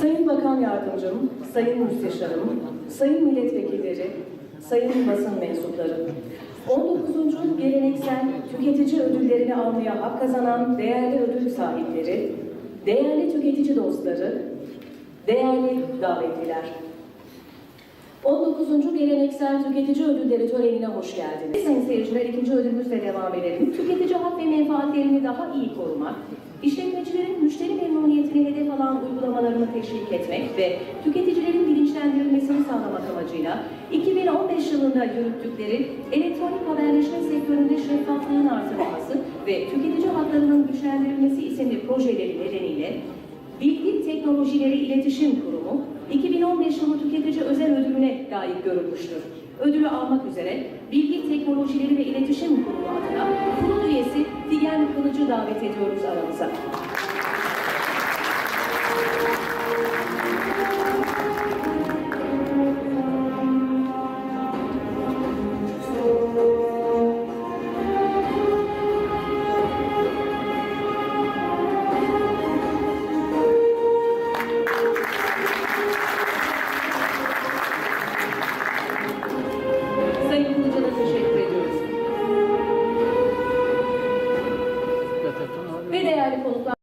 Sayın Bakan Yardımcım, Sayın Müsteşarım, Sayın Milletvekilleri, Sayın basın mensupları, 19. geleneksel tüketici ödüllerini almaya hak kazanan değerli ödül sahipleri, değerli tüketici dostları, değerli davetliler. 19. Geleneksel Tüketici Ödülleri törenine hoş geldiniz. Sayın seyirciler ikinci ödülümüzle devam edelim. Tüketici hak ve menfaatlerini daha iyi korumak, işletmecilerin müşteri memnuniyetini hedef alan uygulamalarını teşvik etmek ve tüketicilerin bilinçlendirilmesini sağlamak amacıyla 2015 yılında yürüttükleri elektronik haberleşme sektöründe şeffaflığın artırılması ve tüketici haklarının güçlendirilmesi isimli projeleri nedeniyle Bilgi Teknolojileri İletişim Kurumu 2015 yılı tüketici özel ödülüne layık görülmüştür. Ödülü almak üzere Bilgi Teknolojileri ve İletişim Kurumu adına kurul üyesi Figen Kılıcı davet ediyoruz aramıza. ve değerli konuklar.